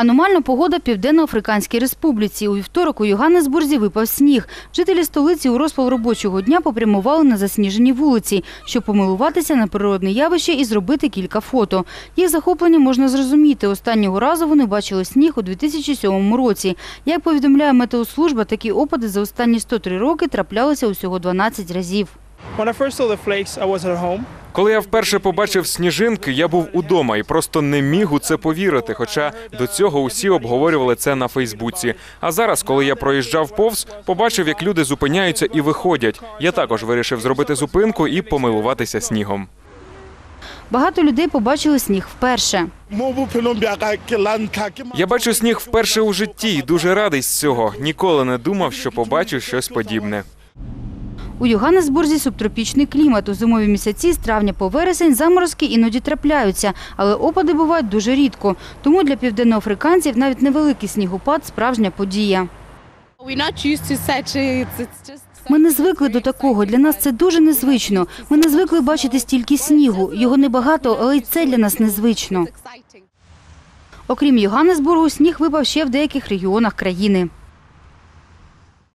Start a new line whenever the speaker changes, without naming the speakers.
Аномальна погода в Південно-Африканській Республіці. У вівторок у Йоганнесбурзі випав сніг. Жителі столиці у розпал робочого дня попрямували на засніжені вулиці, щоб помилуватися на природне явище і зробити кілька фото. Їх захоплення можна зрозуміти. Останнього разу вони бачили сніг у 2007 році. Як повідомляє метеослужба, такі опади за останні 103 роки траплялися усього 12 разів.
When I first saw the flakes, I was.
Коли я вперше побачив сніжинки, я був удома і просто не міг у це повірити. Хоча до цього усі обговорювали це на Фейсбуці. А зараз, коли я проїжджав повз, побачив, як люди зупиняються і виходять. Я також вирішив зробити зупинку і помилуватися снігом.
Багато людей побачили сніг вперше.
Я бачу сніг вперше у житті і дуже радий з цього. Ніколи не думав, що побачу щось подібне.
У Йоганнесбурзі субтропічний клімат. У зимові місяці з травня по вересень заморозки іноді трапляються, але опади бувають дуже рідко. Тому для південноафриканців навіть невеликий снігопад – справжня подія. Ми не звикли до такого. Для нас це дуже незвично. Ми не звикли бачити стільки снігу. Його небагато, але й це для нас незвично. Окрім Йоганнесбургу, сніг випав ще в деяких регіонах країни.